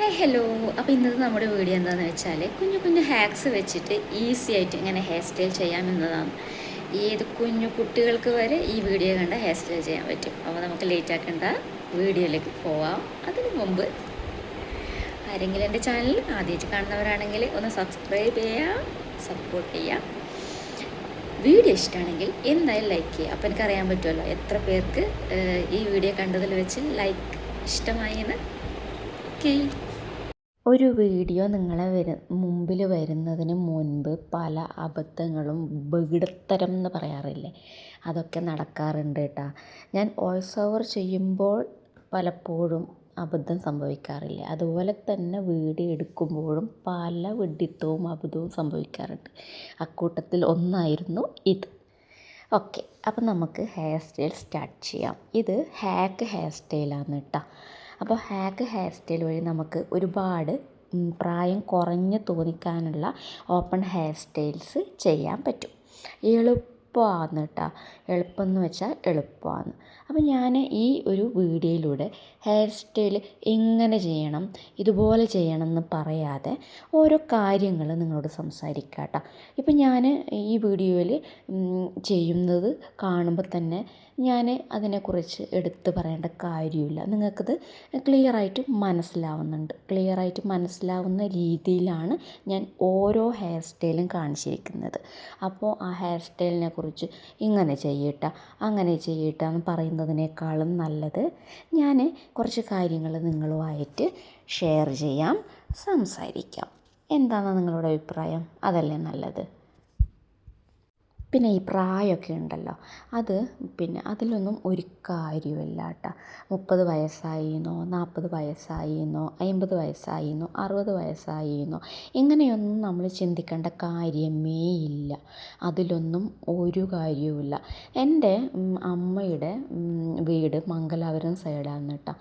Hi hello അപ്പോൾ ഇന്നത്തെ നമ്മുടെ വീഡിയോ എന്താണെന്ന് വെച്ചാൽ കുഞ്ഞു കുഞ്ഞു ഹാക്സ് വെച്ചിട്ട് ഈസി ആയിട്ട് ഇങ്ങനെ ഹെയർ സ്റ്റൈൽ ചെയ്യാമെന്നതാണ് ഏത് കുഞ്ഞു കുട്ടികൾക്ക് വരെ ഈ വീഡിയോ കണ്ട ഹെയർ സ്റ്റൈൽ ചെയ്യാൻ പറ്റും. അപ്പോൾ നമുക്ക് ലേറ്റ് ആക്കേണ്ട വീഡിയോയിലേക്ക് പോവാം. അതിന് മുമ്പ് ആരെങ്കിലും എന്റെ ചാനൽ ആദ്യമായിട്ട് കാണുന്നവരാണെങ്കിൽ ഒന്ന് സബ്സ്ക്രൈബ് ചെയ്യാം സപ്പോർട്ട് ചെയ്യാം. വീഡിയോ ഇഷ്ടമാണെങ്കിൽ എന്തായാലും ലൈക്ക് ചെയ്യുക അപ്പോൾ എനിക്കറിയാൻ പറ്റുമല്ലോ എത്ര പേർക്ക് ഈ വീഡിയോ കണ്ടതിൽ വെച്ച് ലൈക്ക് ഇഷ്ടമായി എന്ന്. ഓക്കെ ഒരു വീഡിയോ നിങ്ങളെ വരു മുമ്പിൽ വരുന്നതിന് മുൻപ് പല അബദ്ധങ്ങളും ബഹിടത്തരം എന്ന് പറയാറില്ലേ? അതൊക്കെ നടക്കാറുണ്ട് കേട്ടോ ഞാൻ വോയിസ് ഓവർ ചെയ്യുമ്പോൾ പലപ്പോഴും അബദ്ധം സംഭവിക്കാറില്ല? അതുപോലെ തന്നെ വീഡിയോ എടുക്കുമ്പോഴും പല വിഡിത്തവും അബദ്ധവും സംഭവിക്കാറുണ്ട്. അക്കൂട്ടത്തിൽ ഒന്നായിരുന്നു ഇത്. ഓക്കെ അപ്പം നമുക്ക് ഹെയർ സ്റ്റൈൽ സ്റ്റാർട്ട് ചെയ്യാം. ഇത് ഹാക്ക് ഹെയർ സ്റ്റൈലാണ് കേട്ടോ അപ്പോൾ ഹാക്ക് ഹെയർ സ്റ്റൈൽ വഴി നമുക്ക് ഒരുപാട് പ്രായം കുറഞ്ഞ് തോന്നിക്കാനുള്ള ഓപ്പൺ ഹെയർ സ്റ്റൈൽസ് ചെയ്യാൻ പറ്റും. എളുപ്പമാണ് കേട്ടോ. എളുപ്പം എന്ന് വെച്ചാൽ എളുപ്പമാണ് അപ്പോൾ ഞാൻ ഈ ഒരു വീഡിയോയിലൂടെ ഹെയർ സ്റ്റൈൽ എങ്ങനെ ചെയ്യണം ഇതുപോലെ ചെയ്യണം എന്ന് പറയാതെ ഓരോ കാര്യങ്ങൾ നിങ്ങളോട് സംസാരിക്കാം കേട്ടോ. ഇപ്പം ഞാൻ ഈ വീഡിയോയിൽ ചെയ്യുന്നത് കാണുമ്പോൾ തന്നെ ഞാൻ അതിനെക്കുറിച്ച് എടുത്ത് പറയേണ്ട കാര്യമില്ല. നിങ്ങൾക്കത് ക്ലിയറായിട്ട് മനസ്സിലാവുന്നുണ്ട്. ക്ലിയറായിട്ട് മനസ്സിലാവുന്ന രീതിയിലാണ് ഞാൻ ഓരോ ഹെയർ സ്റ്റൈലും കാണിച്ചിരിക്കുന്നത്. അപ്പോൾ ആ ഹെയർ സ്റ്റൈലിനെ കുറിച്ച് ഇങ്ങനെ ചെയ്യട്ട അങ്ങനെ ചെയ്യട്ട എന്ന് പറയുന്നതിനേക്കാളും നല്ലത് ഞാൻ കുറച്ച് കാര്യങ്ങൾ നിങ്ങളുമായിട്ട് ഷെയർ ചെയ്യാം സംസാരിക്കാം. എന്താണ് നിങ്ങളുടെ അഭിപ്രായം? അതല്ലേ നല്ലത്? പിന്നെ ഈ പ്രായമൊക്കെ ഉണ്ടല്ലോ. അത് പിന്നെ അതിലൊന്നും ഒരു കാര്യമില്ല കേട്ടോ. മുപ്പത് വയസ്സായിന്നോ നാൽപ്പത് വയസ്സായിന്നോ അമ്പത് വയസ്സായിന്നോ അറുപത് വയസ്സായിന്നോ ഇങ്ങനെയൊന്നും നമ്മൾ ചിന്തിക്കേണ്ട കാര്യമേ ഇല്ല. അതിലൊന്നും ഒരു കാര്യവുമില്ല. എന്റെ അമ്മയുടെ വീട് മംഗലാപുരം സൈഡാണ് കേട്ടോ.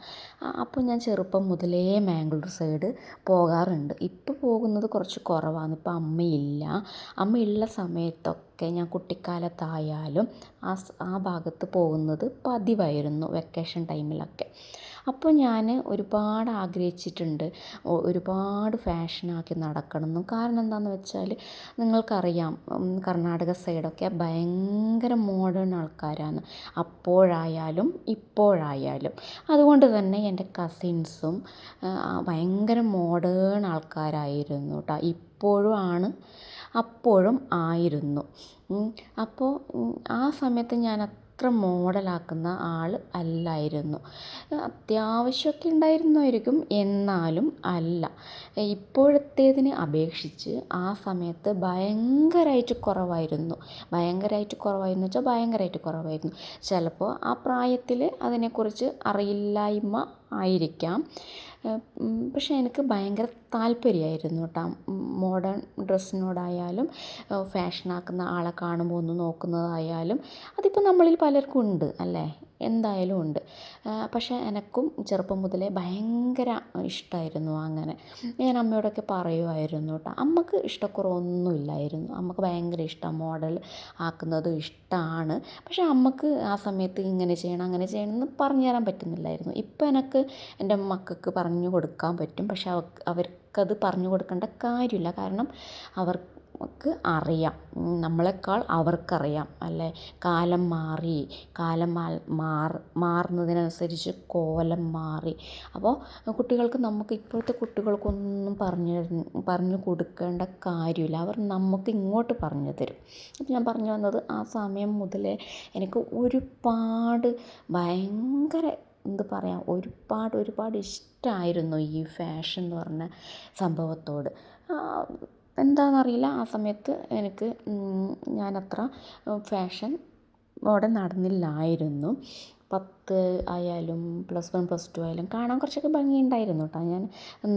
അപ്പോൾ ഞാൻ ചെറുപ്പം മുതലേ മാംഗ്ലൂർ സൈഡ് പോകാറുണ്ട്. ഇപ്പോൾ പോകുന്നത് കുറച്ച് കുറവാണ്. ഇപ്പോൾ അമ്മയില്ല. അമ്മയുള്ള സമയത്തൊക്കെ ഞാൻ കുട്ടിക്കാലത്തായാലും ആ ആ ഭാഗത്ത് പോകുന്നത് പതിവായിരുന്നു വെക്കേഷൻ ടൈമിലൊക്കെ അപ്പോൾ ഞാൻ ഒരുപാട് ആഗ്രഹിച്ചിട്ടുണ്ട്. ഒരുപാട് ഫാഷനാക്കി നടക്കണമെന്നും. കാരണം എന്താണെന്ന് വെച്ചാൽ നിങ്ങൾക്കറിയാം കർണാടക സൈഡൊക്കെ ഭയങ്കര മോഡേൺ ആൾക്കാരാണ്. അപ്പോഴായാലും ഇപ്പോഴായാലും. അതുകൊണ്ട് തന്നെ എന്റെ കസിൻസും ഭയങ്കര മോഡേൺ ആൾക്കാരായിരുന്നു കേട്ടോ ഇപ്പോഴും ആണ് അപ്പോഴും ആയിരുന്നു. അപ്പോൾ ആ സമയത്ത് ഞാൻ അത്ര മോഡലാക്കുന്ന ആൾ അല്ലായിരുന്നു. അത്യാവശ്യമൊക്കെ ഉണ്ടായിരുന്നായിരിക്കും എന്നാലും അല്ല. ഇപ്പോഴത്തേതിനെ അപേക്ഷിച്ച് ആ സമയത്ത് ഭയങ്കരമായിട്ട് കുറവായിരുന്നു. ഭയങ്കരമായിട്ട് കുറവായിരുന്നു വെച്ചാൽ ഭയങ്കരമായിട്ട് കുറവായിരുന്നു. ചിലപ്പോൾ ആ പ്രായത്തിൽ അതിനെക്കുറിച്ച് അറിയില്ലായ്മ ആയിരിക്കാം. പക്ഷേ എനിക്ക് ഭയങ്കര താല്പര്യമായിരുന്നു കേട്ടോ. മോഡേൺ ഡ്രസ്സിനോടായാലും ഫാഷനാക്കുന്ന ആളെ കാണുമ്പോൾ ഒന്ന് നോക്കുന്നതായാലും അതിപ്പോൾ നമ്മളിൽ പലർക്കും ഉണ്ട് അല്ലേ? എന്തായാലും ഉണ്ട്. പക്ഷേ എനക്കും ചെറുപ്പം മുതലേ ഭയങ്കര ഇഷ്ടമായിരുന്നു അങ്ങനെ. ഞാൻ അമ്മയോടൊക്കെ പറയുമായിരുന്നു കേട്ടോ. അമ്മയ്ക്ക് ഇഷ്ടക്കുറവൊന്നുമില്ലായിരുന്നു അമ്മയ്ക്ക് ഭയങ്കര ഇഷ്ടം മോഡൽ ആക്കുന്നത് ഇഷ്ടമാണ് പക്ഷേ അമ്മയ്ക്ക് ആ സമയത്ത് ഇങ്ങനെ ചെയ്യണം അങ്ങനെ ചെയ്യണം എന്ന് പറഞ്ഞു തരാൻ പറ്റുന്നില്ലായിരുന്നു. ഇപ്പം എനിക്ക് എന്റെ മക്കൾക്ക് പറഞ്ഞു കൊടുക്കാൻ പറ്റും. പക്ഷേ അവർക്ക് അവർക്കത് പറഞ്ഞു കൊടുക്കേണ്ട കാര്യമില്ല. കാരണം അവർക്ക് അറിയാം. നമ്മളെക്കാൾ അവർക്കറിയാം അല്ലേ? കാലം മാറി കാലം മാറുന്നതിനനുസരിച്ച് കോലം മാറി. അപ്പോൾ കുട്ടികൾക്ക് നമുക്ക് ഇപ്പോഴത്തെ കുട്ടികൾക്കൊന്നും പറഞ്ഞു പറഞ്ഞു കൊടുക്കേണ്ട കാര്യമില്ല. അവർ നമുക്ക് ഇങ്ങോട്ട് പറഞ്ഞു തരും. ഞാൻ പറഞ്ഞു വന്നത് ആ സമയം മുതലേ എനിക്ക് ഒരുപാട് ഭയങ്കര എന്ത് പറയാം ഒരുപാട് ഒരുപാട് ഇഷ്ടമായിരുന്നു ഈ ഫാഷൻ എന്ന് പറഞ്ഞ സംഭവത്തോട്. എന്താണെന്നറിയില്ല ആ സമയത്ത് എനിക്ക് ഞാനത്ര ഫാഷൻ ഓടെ നടന്നില്ലായിരുന്നു. പത്ത് ആയാലും പ്ലസ് വൺ പ്ലസ് ടു ആയാലും കാണാൻ കുറച്ചൊക്കെ ഭംഗിയുണ്ടായിരുന്നു കേട്ടോ ഞാൻ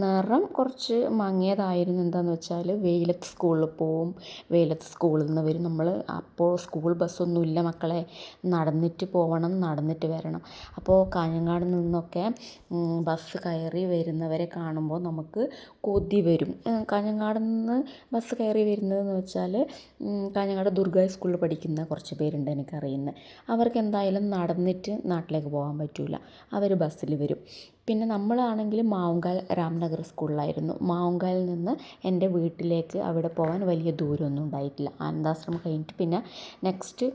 നിറം കുറച്ച് മങ്ങിയതായിരുന്നു എന്താണെന്ന് വെച്ചാൽ വെയിലത്ത് സ്കൂളിൽ പോവും. വെയിലത്ത് സ്കൂളിൽ നിന്ന് വരും. നമ്മൾ അപ്പോൾ സ്കൂൾ ബസ്സൊന്നുമില്ല മക്കളെ. നടന്നിട്ട് പോകണം നടന്നിട്ട് വരണം. അപ്പോൾ കാഞ്ഞങ്ങാട് നിന്നൊക്കെ ബസ് കയറി വരുന്നവരെ കാണുമ്പോൾ നമുക്ക് കൊതി വരും. കാഞ്ഞങ്ങാട് നിന്ന് ബസ് കയറി വരുന്നതെന്ന് വെച്ചാൽ കാഞ്ഞങ്ങാട് ദുർഗ സ്കൂളിൽ പഠിക്കുന്ന കുറച്ച് പേരുണ്ട് എനിക്കറിയുന്നത്. അവർക്ക് എന്തായാലും നടന്നിട്ട് നാട്ടിലേക്ക് വീട്ടിലേക്ക് പോകാൻ പറ്റില്ല അവർ ബസ്സിൽ വരും. പിന്നെ നമ്മളാണെങ്കിൽ മാവുങ്കാൽ രാംനഗർ സ്കൂളിലായിരുന്നു. മാവുങ്കാലിൽ നിന്ന് എന്റെ വീട്ടിലേക്ക് അവിടെ പോകാൻ വലിയ ദൂരമൊന്നും ഉണ്ടായിട്ടില്ല. ആനന്ദാശ്രമം കഴിഞ്ഞിട്ട് പിന്നെ നെക്സ്റ്റ്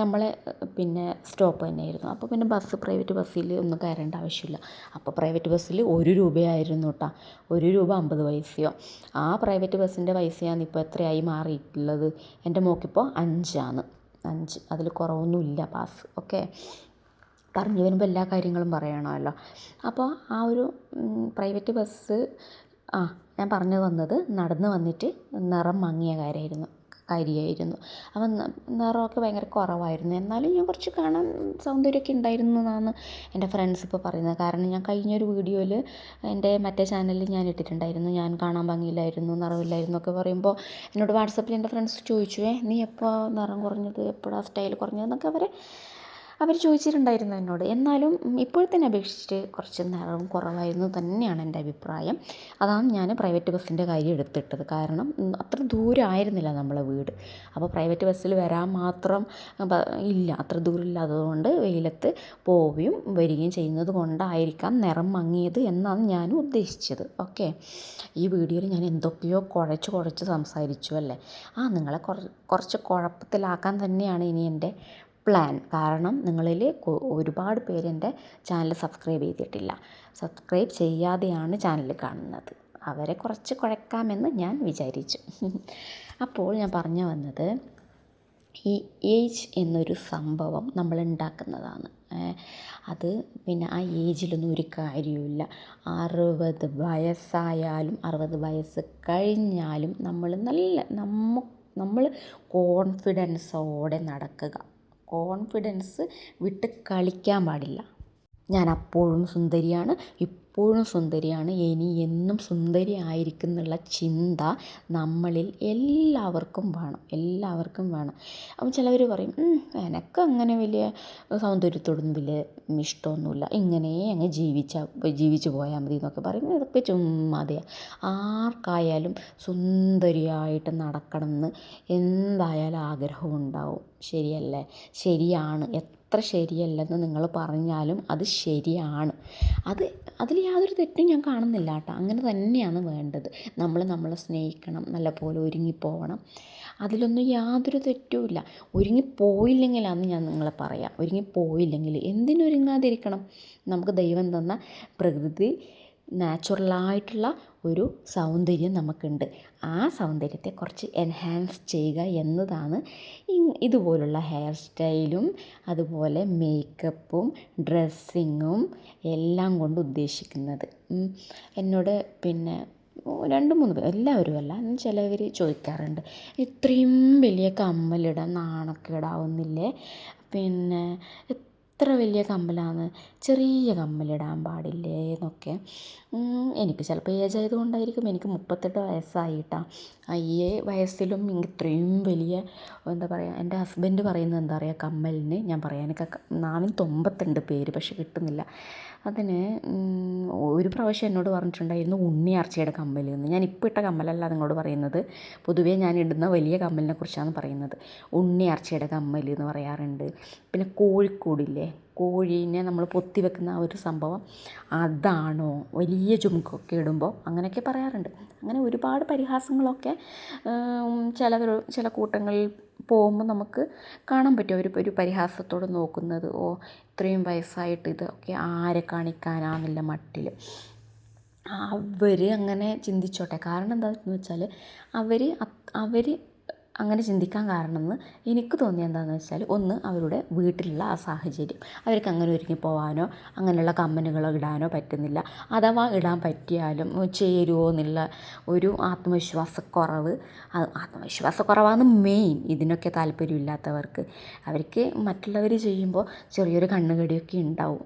നമ്മളെ പിന്നെ സ്റ്റോപ്പ് തന്നെയായിരുന്നു. അപ്പോൾ പിന്നെ ബസ് പ്രൈവറ്റ് ബസ്സിൽ ഒന്നും കയറേണ്ട ആവശ്യമില്ല. അപ്പോൾ പ്രൈവറ്റ് ബസ്സിൽ ഒരു രൂപയായിരുന്നു കേട്ടോ ഒരു രൂപ അമ്പത് പൈസയോ. ആ പ്രൈവറ്റ് ബസ്സിന്റെ പൈസയാണ് ഇപ്പോൾ എത്രയായി മാറിയിട്ടുള്ളത്? എന്റെ മോക്കിപ്പോൾ അഞ്ചാണ്. അഞ്ച്. അതിൽ കുറവൊന്നുമില്ല പാസ് ഓക്കെ പറഞ്ഞു വരുമ്പോൾ എല്ലാ കാര്യങ്ങളും പറയണമല്ലോ. അപ്പോൾ ആ ഒരു പ്രൈവറ്റ് ബസ് ആ ഞാൻ പറഞ്ഞു വന്നത് നടന്ന് വന്നിട്ട് നിറം മങ്ങിയ കാര്യമായിരുന്നു കാര്യമായിരുന്നു. അപ്പം നിറമൊക്കെ ഭയങ്കര കുറവായിരുന്നു. എന്നാലും ഞാൻ കുറച്ച് കാണാൻ സൗന്ദര്യമൊക്കെ ഉണ്ടായിരുന്നു എന്നാണ് എന്റെ ഫ്രണ്ട്സ് ഇപ്പോൾ പറയുന്നത്. കാരണം ഞാൻ കഴിഞ്ഞൊരു വീഡിയോയിൽ എന്റെ മറ്റേ ചാനലിൽ ഞാൻ ഇട്ടിട്ടുണ്ടായിരുന്നു. ഞാൻ കാണാൻ ഭംഗിയില്ലായിരുന്നു നിറമില്ലായിരുന്നു ഒക്കെ പറയുമ്പോൾ എന്നോട് വാട്സപ്പിൽ എന്റെ ഫ്രണ്ട്സ് ചോദിച്ചു നീ എപ്പോൾ നിറം കുറഞ്ഞത്? എപ്പോഴാണ് സ്റ്റൈൽ കുറഞ്ഞതെന്നൊക്കെ അവർ അവർ ചോദിച്ചിട്ടുണ്ടായിരുന്നു എന്നോട്. എന്നാലും ഇപ്പോഴത്തേനെ അപേക്ഷിച്ചിട്ട് കുറച്ച് നേരം കുറവായിരുന്നു തന്നെയാണ് എന്റെ അഭിപ്രായം. അതാണ് ഞാൻ പ്രൈവറ്റ് ബസ്സിന്റെ കാര്യം എടുത്തിട്ടത്. കാരണം അത്ര ദൂരമായിരുന്നില്ല നമ്മളെ വീട്. അപ്പോൾ പ്രൈവറ്റ് ബസ്സിൽ വരാൻ മാത്രം ഇല്ല. അത്ര ദൂരമില്ലാത്തതുകൊണ്ട് വെയിലത്ത് പോവുകയും വരികയും ചെയ്യുന്നത് കൊണ്ടായിരിക്കാം നിറം മങ്ങിയത് എന്നാണ് ഞാൻ ഉദ്ദേശിച്ചത്. ഓക്കെ. ഈ വീഡിയോയിൽ ഞാൻ എന്തൊക്കെയോ കുഴച്ച് കുഴച്ച് സംസാരിച്ചു അല്ലേ? ആ നിങ്ങളെ കുറച്ച് കുഴപ്പത്തിലാക്കാൻ തന്നെയാണ് ഇനി എന്റെ പ്ലാൻ. കാരണം നിങ്ങളിൽ ഒരുപാട് പേര് എന്റെ ചാനൽ സബ്സ്ക്രൈബ് ചെയ്തിട്ടില്ല. സബ്സ്ക്രൈബ് ചെയ്യാതെയാണ് ചാനൽ കാണുന്നത്. അവരെ കുറച്ച് കുഴക്കാമെന്ന് ഞാൻ വിചാരിച്ചു. അപ്പോൾ ഞാൻ പറഞ്ഞു വന്നത് ഈ ഏജ് എന്നൊരു സംഭവം നമ്മൾ ഉണ്ടാക്കുന്നതാണ്. അത് പിന്നെ ആ ഏജിലൊന്നും ഒരു കാര്യമില്ല അറുപത് വയസ്സായാലും അറുപത് വയസ്സ് കഴിഞ്ഞാലും നമ്മൾ നല്ല നമ്മ നമ്മൾ കോൺഫിഡൻസോടെ നടക്കുക. കോൺഫിഡൻസ് വിട്ട് കളിക്കാൻ പാടില്ല. ഞാൻ അപ്പോഴും സുന്ദരിയാണ്. ഇപ്പോഴും സുന്ദരിയാണ്. ഇനി എന്നും സുന്ദരി ആയിരിക്കും എന്നുള്ള ചിന്ത നമ്മളിൽ എല്ലാവർക്കും വേണം. എല്ലാവർക്കും വേണം. അപ്പം ചിലവർ പറയും എനക്ക് അങ്ങനെ വലിയ സൗന്ദര്യത്തോടൊന്നും വലിയ ഇഷ്ടമൊന്നുമില്ല. ഇങ്ങനെ അങ്ങ് ജീവിച്ചാൽ ജീവിച്ചു പോയാൽ മതി എന്നൊക്കെ പറയും. ഇതൊക്കെ ചുമ്മാതെയാണ് ആർക്കായാലും സുന്ദരിയായിട്ട് നടക്കണം എന്ന് എന്തായാലും ആഗ്രഹം ഉണ്ടാവും ശരിയല്ലേ? ശരിയാണ്. എത്ര ശരിയല്ലെന്ന് നിങ്ങൾ പറഞ്ഞാലും അത് ശരിയാണ്. അത് അതിൽ യാതൊരു തെറ്റും ഞാൻ കാണുന്നില്ല കേട്ടോ. അങ്ങനെ തന്നെയാണ് വേണ്ടത്. നമ്മൾ നമ്മളെ സ്നേഹിക്കണം നല്ലപോലെ ഒരുങ്ങിപ്പോവണം. അതിലൊന്നും യാതൊരു തെറ്റുമില്ല ഒരുങ്ങിപ്പോയില്ലെങ്കിലാന്ന് ഞാൻ നിങ്ങളെ പറയാം. ഒരുങ്ങിപ്പോയില്ലെങ്കിൽ എന്തിനൊരുങ്ങാതിരിക്കണം? നമുക്ക് ദൈവം തന്ന പ്രകൃതി നാച്ചുറലായിട്ടുള്ള ഒരു സൗന്ദര്യം നമുക്കുണ്ട്. ആ സൗന്ദര്യത്തെ കുറച്ച് എൻഹാൻസ് ചെയ്യുക എന്നതാണ് ഇതുപോലുള്ള ഹെയർ സ്റ്റൈലും അതുപോലെ മേക്കപ്പും ഡ്രസ്സിങ്ങും എല്ലാം കൊണ്ട് ഉദ്ദേശിക്കുന്നത്. എന്നോട് പിന്നെ രണ്ട് മൂന്ന് പേർ എല്ലാവരും അല്ല ചിലവർ ചോദിക്കാറുണ്ട്. ഇത്രയും വലിയ കമ്മലിടാൻ നാണക്കേടാവുന്നില്ലേ? പിന്നെ എത്ര വലിയ കമ്മലാണ്. ചെറിയ കമ്മലിടാൻ പാടില്ലേ എന്നൊക്കെ. എനിക്ക് ചിലപ്പോൾ ഏജ് ആയതുകൊണ്ടായിരിക്കും. എനിക്ക് മുപ്പത്തെട്ട് വയസ്സായിട്ടാണ് ഈ വയസ്സിലും ഇത്രയും വലിയ എന്താ പറയുക എന്റെ ഹസ്ബൻഡ് പറയുന്നത് എന്താ പറയുക കമ്മലിന് ഞാൻ പറയാം എനിക്ക് തൊമ്പത്തുണ്ട് പേര് പക്ഷെ കിട്ടുന്നില്ല. അതിന് ഒരു പ്രാവശ്യം എന്നോട് പറഞ്ഞിട്ടുണ്ടായിരുന്നു ഉണ്ണിയാർച്ചയുടെ കമ്മൽ എന്ന് ഞാൻ ഇപ്പോൾ ഇട്ട കമ്മലല്ല നിങ്ങളോട് പറയുന്നത്. പൊതുവേ ഞാൻ ഇടുന്ന വലിയ കമ്മലിനെ കുറിച്ചാണ് പറയുന്നത്. ഉണ്ണിയാർച്ചയുടെ കമ്മൽ എന്ന് പറയാറുണ്ട്. പിന്നെ കോഴിക്കോടില്ലേ? കോഴീനെ നമ്മൾ പൊത്തി വെക്കുന്ന ആ ഒരു സംഭവം അതാണോ? വലിയ ചുമക്കൊക്കെ ഇടുമ്പോൾ അങ്ങനെയൊക്കെ പറയാറുണ്ട്. അങ്ങനെ ഒരുപാട് പരിഹാസങ്ങളൊക്കെ ചില ചില കൂട്ടങ്ങളിൽ പോകുമ്പോൾ നമുക്ക് കാണാൻ പറ്റും. അവർ ഒരു പരിഹാസത്തോട് നോക്കുന്നത് ഓ ഇത്രയും വയസ്സായിട്ട് ഇതൊക്കെ ആരെ കാണിക്കാനാണെന്നുള്ള മട്ടിൽ അവർ അങ്ങനെ ചിന്തിച്ചോട്ടെ. കാരണം എന്താണെന്ന് വെച്ചാൽ അവർ അവർ അങ്ങനെ ചിന്തിക്കാൻ കാരണം എന്ന് എനിക്ക് തോന്നിയത് എന്താണെന്ന് വെച്ചാൽ ഒന്ന് അവരുടെ വീട്ടിലുള്ള ആ സാഹചര്യം. അവർക്ക് അങ്ങനെ ഒരുങ്ങി പോകാനോ അങ്ങനെയുള്ള കമ്മലുകളോ ഇടാനോ പറ്റുന്നില്ല. അഥവാ ഇടാൻ പറ്റിയാലും ചേരുമോ എന്നുള്ള ഒരു ആത്മവിശ്വാസക്കുറവ് ആത്മവിശ്വാസക്കുറവാണ് മെയിൻ ഇതിനൊക്കെ താല്പര്യമില്ലാത്തവർക്ക്. അവർക്ക് മറ്റുള്ളവർ ചെയ്യുമ്പോൾ ചെറിയൊരു കണ്ണുകടിയൊക്കെ ഉണ്ടാവും.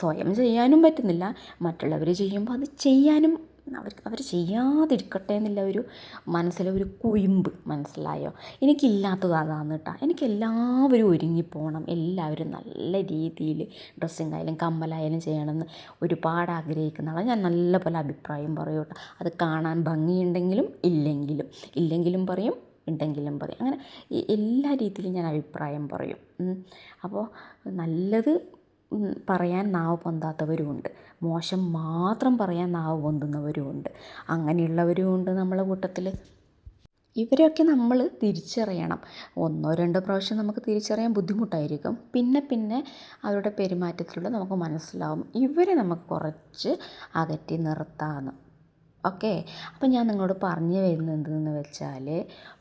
സ്വയം ചെയ്യാനും പറ്റുന്നില്ല. മറ്റുള്ളവർ ചെയ്യുമ്പോൾ അത് ചെയ്യാനും അവർക്ക് അവർ ചെയ്യാതിരിക്കട്ടെ എന്നുള്ള ഒരു മനസ്സിലെ ഒരു കുയിമ്പ് മനസ്സിലായോ? എനിക്കില്ലാത്തത് അതാണ് കേട്ടോ. എനിക്ക് എല്ലാവരും ഒരുങ്ങിപ്പോകണം എല്ലാവരും നല്ല രീതിയിൽ ഡ്രസ്സിങ് ആയാലും കമ്മലായാലും ചെയ്യണമെന്ന് ഒരുപാട് ആഗ്രഹിക്കുന്ന ആളാണ് ഞാൻ നല്ല പോലെ അഭിപ്രായം പറയും കേട്ടോ. അത് കാണാൻ ഭംഗിയുണ്ടെങ്കിലും ഇല്ലെങ്കിലും. ഇല്ലെങ്കിലും പറയും ഉണ്ടെങ്കിലും പറയും. അങ്ങനെ എല്ലാ രീതിയിലും ഞാൻ അഭിപ്രായം പറയും. അപ്പോൾ നല്ലത് പറയാൻ നാവ് പൊന്താത്തവരുമുണ്ട്. മോശം മാത്രം പറയാൻ നാവ് പൊന്തുന്നവരുമുണ്ട്. അങ്ങനെയുള്ളവരുമുണ്ട് നമ്മളെ കൂട്ടത്തിൽ ഇവരെയൊക്കെ നമ്മൾ തിരിച്ചറിയണം. ഒന്നോ രണ്ടോ പ്രാവശ്യം നമുക്ക് തിരിച്ചറിയാൻ ബുദ്ധിമുട്ടായിരിക്കും. പിന്നെ പിന്നെ അവരുടെ പെരുമാറ്റത്തിലൂടെ നമുക്ക് മനസ്സിലാവും. ഇവരെ നമുക്ക് കുറച്ച് അകറ്റി നിർത്താമെന്ന് ഓക്കെ. അപ്പം ഞാൻ നിങ്ങളോട് പറഞ്ഞു വരുന്നത് എന്തെന്ന് വെച്ചാൽ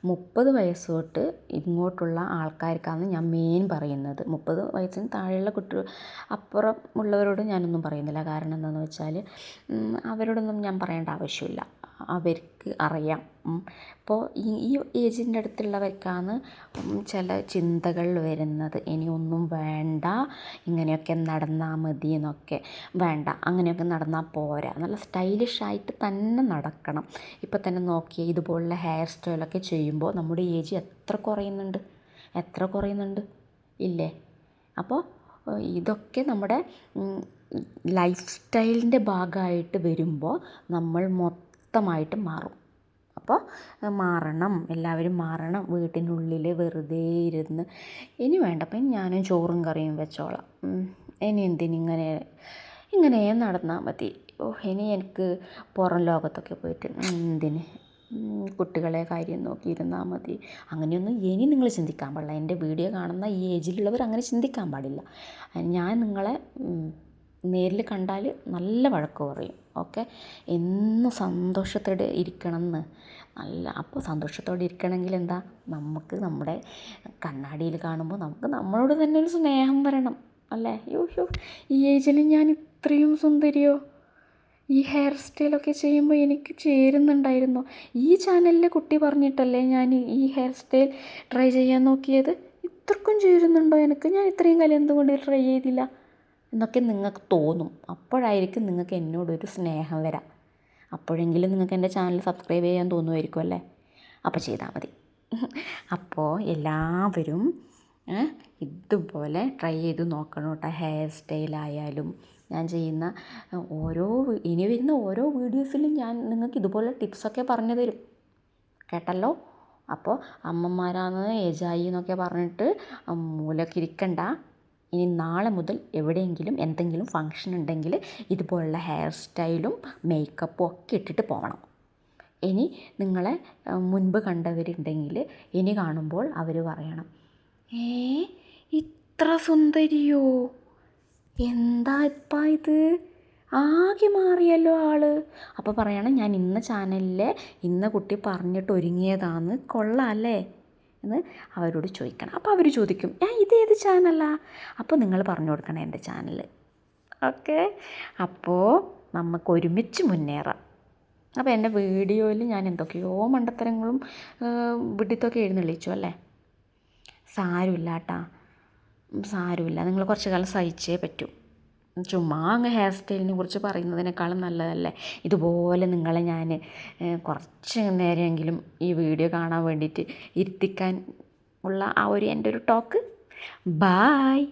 മുപ്പത് വയസ്സ് തൊട്ട് ഇങ്ങോട്ടുള്ള ആൾക്കാർക്കാണ് ഞാൻ മെയിൻ പറയുന്നത്. മുപ്പത് വയസ്സിന് താഴെയുള്ള കുട്ടി അപ്പുറം ഉള്ളവരോട് ഞാനൊന്നും പറയുന്നില്ല. കാരണം എന്താണെന്ന് വെച്ചാൽ അവരോടൊന്നും ഞാൻ പറയേണ്ട ആവശ്യമില്ല. അവർക്ക് അറിയാം. അപ്പോൾ ഈ ഈ ഏജിന്റെ അടുത്തുള്ളവർക്കാണ് ചില ചിന്തകൾ വരുന്നത്. ഇനി ഒന്നും വേണ്ട. ഇങ്ങനെയൊക്കെ നടന്നാൽ മതി എന്നൊക്കെ. വേണ്ട. അങ്ങനെയൊക്കെ നടന്നാൽ പോരാ. നല്ല സ്റ്റൈലിഷായിട്ട് തന്നെ നടക്കണം. ഇപ്പം തന്നെ നോക്കിയേ ഇതുപോലുള്ള ഹെയർ സ്റ്റൈലൊക്കെ ചെയ്യുമ്പോൾ നമ്മുടെ ഏജ് എത്ര കുറയുന്നുണ്ട്? എത്ര കുറയുന്നുണ്ട്? ഇല്ലേ? അപ്പോൾ ഇതൊക്കെ നമ്മുടെ ലൈഫ് സ്റ്റൈലിന്റെ ഭാഗമായിട്ട് വരുമ്പോൾ നമ്മൾ മൊത്തമായിട്ട് മാറും. അപ്പോൾ മാറണം എല്ലാവരും മാറണം വീട്ടിനുള്ളിൽ വെറുതെ ഇരുന്ന്. ഇനി വേണ്ടപ്പം ഞാനും ചോറും കറിയും വെച്ചോളാം. ഇനി എന്തിനിങ്ങനെ ഇങ്ങനെ നടന്നാൽ മതി. ഓ ഇനി എനിക്ക് പുറം ലോകത്തൊക്കെ പോയിട്ട് എന്തിന്? കുട്ടികളെ കാര്യം നോക്കിയിരുന്നാൽ മതി. അങ്ങനെയൊന്നും ഇനി നിങ്ങൾ ചിന്തിക്കാൻ പാടില്ല. എന്റെ വീഡിയോ കാണുന്ന ഈ ഏജിലുള്ളവർ അങ്ങനെ ചിന്തിക്കാൻ പാടില്ല. ഞാൻ നിങ്ങളെ നേരിൽ കണ്ടാൽ നല്ല വഴക്ക് പറയും. ഓക്കെ? എന്നും സന്തോഷത്തോടെ ഇരിക്കണം എന്ന് നല്ല അപ്പോൾ സന്തോഷത്തോടെ ഇരിക്കണമെങ്കിൽ എന്താ? നമുക്ക് നമ്മുടെ കണ്ണാടിയിൽ കാണുമ്പോൾ നമുക്ക് നമ്മളോട് തന്നെ ഒരു സ്നേഹം വരണം. അല്ലേ? യോ യോ ഈ ഏജിൽ ഞാൻ ഇത്രയും സുന്ദരിയോ? ഈ ഹെയർ സ്റ്റൈലൊക്കെ ചെയ്യുമ്പോൾ എനിക്ക് ചേരുന്നുണ്ടായിരുന്നു? ഈ ചാനലിലെ കുട്ടി പറഞ്ഞിട്ടല്ലേ ഞാൻ ഈ ഹെയർ സ്റ്റൈൽ ട്രൈ ചെയ്യാൻ നോക്കിയത്? ഇത്രക്കും ചേരുന്നുണ്ടോ എനിക്ക്? ഞാൻ ഇത്രയും കാലം എന്തുകൊണ്ട് ട്രൈ ചെയ്തില്ല. എന്നൊക്കെ നിങ്ങൾക്ക് തോന്നും. അപ്പോഴായിരിക്കും നിങ്ങൾക്ക് എന്നോടൊരു സ്നേഹം വരാം. അപ്പോഴെങ്കിലും നിങ്ങൾക്ക് എന്റെ ചാനൽ സബ്സ്ക്രൈബ് ചെയ്യാൻ തോന്നുമായിരിക്കും അല്ലേ? അപ്പോൾ ചെയ്താൽ മതി. അപ്പോൾ എല്ലാവരും ഇതുപോലെ ട്രൈ ചെയ്ത് നോക്കണം കേട്ടോ. ഹെയർ സ്റ്റൈലായാലും ഞാൻ ചെയ്യുന്ന ഓരോ ഇനി വരുന്ന ഓരോ വീഡിയോസിലും ഞാൻ നിങ്ങൾക്ക് ഇതുപോലെ ടിപ്സൊക്കെ പറഞ്ഞു തരും. കേട്ടല്ലോ? അപ്പോൾ അമ്മമാരാണ് ഏജായി എന്നൊക്കെ പറഞ്ഞിട്ട് മൂലക്ക് ഇരിക്കണ്ട ഇനി നാളെ മുതൽ എവിടെയെങ്കിലും എന്തെങ്കിലും ഫങ്ഷൻ ഉണ്ടെങ്കിൽ ഇതുപോലുള്ള ഹെയർ സ്റ്റൈലും മേക്കപ്പും ഒക്കെ ഇട്ടിട്ട് പോകണം. ഇനി നിങ്ങളെ മുൻപ് കണ്ടവരുണ്ടെങ്കിൽ ഇനി കാണുമ്പോൾ അവർ പറയണം ഏ ഇത്ര സുന്ദരിയോ? എന്താ ഇപ്പം ഇത്? ആകെ മാറിയല്ലോ ആൾ. അപ്പോൾ പറയണം ഞാൻ ഇന്ന ചാനലിലെ ഇന്ന കുട്ടി പറഞ്ഞിട്ട് ഒരുങ്ങിയതാന്ന് കൊള്ളാം അല്ലേ? എന്ന് അവരോട് ചോദിക്കണം. അപ്പോൾ അവർ ചോദിക്കും ഞാൻ ഇതേത് ചാനലാണ് അപ്പോൾ നിങ്ങൾ പറഞ്ഞു കൊടുക്കണം എന്റെ ചാനൽ ഓക്കെ? അപ്പോൾ നമുക്ക് ഒരുമിച്ച് മുന്നേറാം. അപ്പോൾ എന്റെ വീഡിയോയിൽ ഞാൻ എന്തൊക്കെയോ മണ്ടത്തരങ്ങളും വിഡിത്തൊക്കെ എഴുന്നള്ളിച്ചു അല്ലേ? സാരമില്ല കേട്ടാ സാരമില്ല. നിങ്ങൾ കുറച്ച് കാലം സഹിച്ചേ പറ്റൂ. ചുമ്മാ അങ്ങ് ഹെയർ സ്റ്റൈലിനെ കുറിച്ച് പറയുന്നതിനേക്കാളും നല്ലതല്ലേ? ഇതുപോലെ നിങ്ങളെ ഞാൻ കുറച്ച് നേരമെങ്കിലും ഈ വീഡിയോ കാണാൻ വേണ്ടിയിട്ട് ഇരുത്തിക്കാൻ ഉള്ള ആ ഒരു എന്റെ ഒരു ടോക്ക് ബായ്